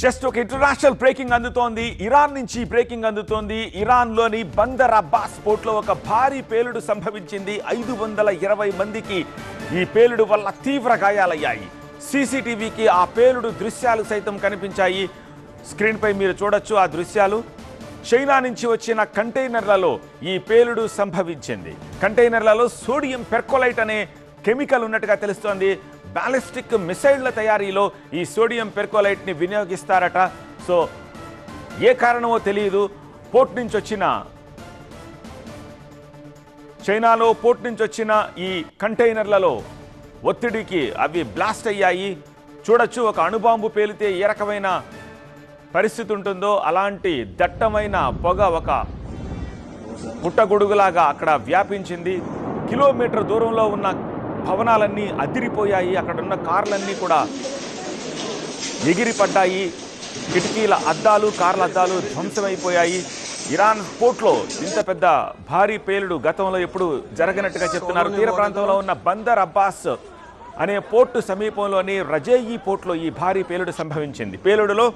Just ఒక international breaking అందుతోంది. Iran నుంచి బ్రేకింగ్ అందుతోంది. ఇరాన్లోని బందర్ అబ్బాస్ పోర్ట్లో ఒక భారీ పేలుడు సంభవించింది. ఐదు వందల ఇరవై మందికి ఈ పేలుడు వల్ల తీవ్ర గాయాలయ్యాయి. సీసీటీవీకి ఆ పేలుడు దృశ్యాలు సైతం కనిపించాయి. స్క్రీన్పై మీరు చూడొచ్చు ఆ దృశ్యాలు. చైనా నుంచి వచ్చిన కంటైనర్లలో ఈ పేలుడు సంభవించింది. కంటైనర్లలో సోడియం పెర్కోలైట్ అనే కెమికల్ ఉన్నట్టుగా తెలుస్తోంది. బ్యాలిస్టిక్ మిసైళ్ళ తయారీలో ఈ సోడియం పెర్కోలైట్ని వినియోగిస్తారట. సో ఏ కారణమో తెలియదు. పోర్ట్ నుంచి వచ్చిన చైనాలో పోర్ట్ నుంచి వచ్చిన ఈ కంటైనర్లలో ఒత్తిడికి అవి బ్లాస్ట్ అయ్యాయి. చూడొచ్చు ఒక అణుబాంబు పేలితే ఏ రకమైన పరిస్థితి ఉంటుందో. అలాంటి దట్టమైన పొగ ఒక పుట్టగొడుగులాగా అక్కడ వ్యాపించింది. కిలోమీటర్ దూరంలో ఉన్న భవనాలన్నీ అదిరిపోయాయి. అక్కడున్న కార్లన్నీ కూడా ఎగిరిపడ్డాయి. కిటికీల అద్దాలు కార్ల అద్దాలు ధ్వంసమైపోయాయి. ఇరాన్ పోర్ట్లో ఇంత పెద్ద భారీ పేలుడు గతంలో ఎప్పుడు జరగనట్టుగా చెప్తున్నారు. తీర ప్రాంతంలో ఉన్న బందర్ అబ్బాస్ అనే పోర్టు సమీపంలోని రజేయి పోర్ట్లో ఈ భారీ పేలుడు సంభవించింది. పేలుడులో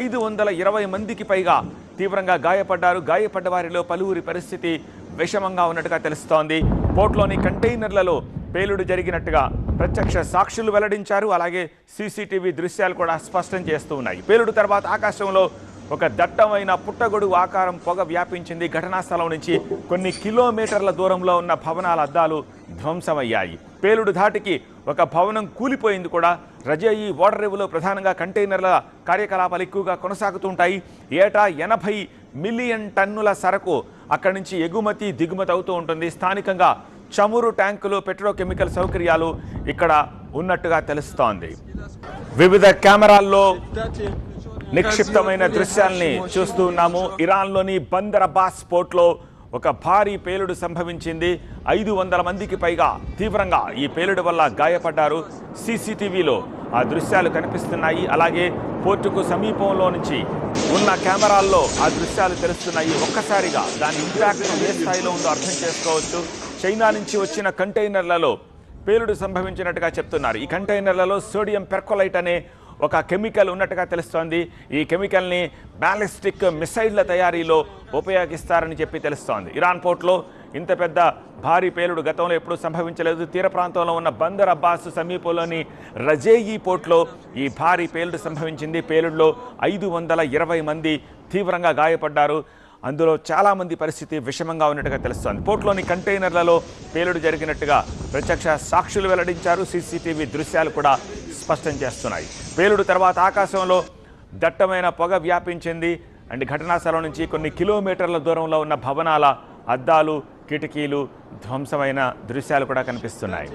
ఐదు వందల ఇరవై మందికి పైగా తీవ్రంగా గాయపడ్డారు. గాయపడ్డ వారిలో పలువురి పరిస్థితి విషమంగా ఉన్నట్టుగా తెలుస్తోంది. పోర్ట్లోని కంటైనర్లలో పేలుడు జరిగినట్టుగా ప్రత్యక్ష సాక్షులు వెల్లడించారు. అలాగే సీసీటీవీ దృశ్యాలు కూడా స్పష్టం చేస్తూ ఉన్నాయి. పేలుడు తర్వాత ఆకాశంలో ఒక దట్టమైన పుట్టగొడుగు ఆకారం పొగ వ్యాపించింది. ఘటనా స్థలం నుంచి కొన్ని కిలోమీటర్ల దూరంలో ఉన్న భవనాల అద్దాలు ధ్వంసమయ్యాయి. పేలుడు ధాటికి ఒక భవనం కూలిపోయింది కూడా. రజయి ఓడరేవులో ప్రధానంగా కంటైనర్ల కార్యకలాపాలు ఎక్కువగా కొనసాగుతుంటాయి. ఏటా ఎనభై మిలియన్ టన్నుల సరకు అక్కడి నుంచి ఎగుమతి దిగుమతి అవుతూ ఉంటుంది. స్థానికంగా చమురు ట్యాంకులు పెట్రోకెమికల్ సౌకర్యాలు ఇక్కడ ఉన్నట్టుగా తెలుస్తోంది. వివిధ కెమెరాల్లో నిక్షిప్తమైన దృశ్యాల్ని చూస్తూ ఉన్నాము. ఇరాన్లోని బందర్ అబ్బాస్ పోర్ట్లో ఒక భారీ పేలుడు సంభవించింది. ఐదు వందల మందికి పైగా తీవ్రంగా ఈ పేలుడు వల్ల గాయపడ్డారు. సీసీటీవీలో ఆ దృశ్యాలు కనిపిస్తున్నాయి. అలాగే పోర్టుకు సమీపంలో నుంచి ఉన్న కెమెరాల్లో ఆ దృశ్యాలు తెలుస్తున్నాయి. ఒక్కసారిగా దాని ఇంపాక్ట్ ఏ స్థాయిలో ఉందో అర్థం చేసుకోవచ్చు. చైనా నుంచి వచ్చిన కంటైనర్లలో పేలుడు సంభవించినట్టుగా చెప్తున్నారు. ఈ కంటైనర్లలో సోడియం పెర్కోలైట్ అనే ఒక కెమికల్ ఉన్నట్టుగా తెలుస్తోంది. ఈ కెమికల్ని బ్యాలిస్టిక్ మిసైళ్ళ తయారీలో ఉపయోగిస్తారని చెప్పి తెలుస్తోంది. ఇరాన్ పోర్ట్లో ఇంత పెద్ద భారీ పేలుడు గతంలో ఎప్పుడూ సంభవించలేదు. తీర ప్రాంతంలో ఉన్న బందర్ అబ్బాస్ సమీపంలోని రజేయి పోర్ట్లో ఈ భారీ పేలుడు సంభవించింది. పేలుడులో ఐదు వందల ఇరవై మంది తీవ్రంగా గాయపడ్డారు. అందులో చాలామంది పరిస్థితి విషమంగా ఉన్నట్టుగా తెలుస్తోంది. పోర్ట్లోని కంటైనర్లలో పేలుడు జరిగినట్టుగా ప్రత్యక్ష సాక్షులు వెల్లడించారు. సీసీటీవీ దృశ్యాలు కూడా స్పష్టం చేస్తున్నాయి. పేలుడు తర్వాత ఆకాశంలో దట్టమైన పొగ వ్యాపించింది. అండ్ ఘటనా స్థలం నుంచి కొన్ని కిలోమీటర్ల దూరంలో ఉన్న భవనాల అద్దాలు కిటికీలు ధ్వంసమైన దృశ్యాలు కూడా కనిపిస్తున్నాయి.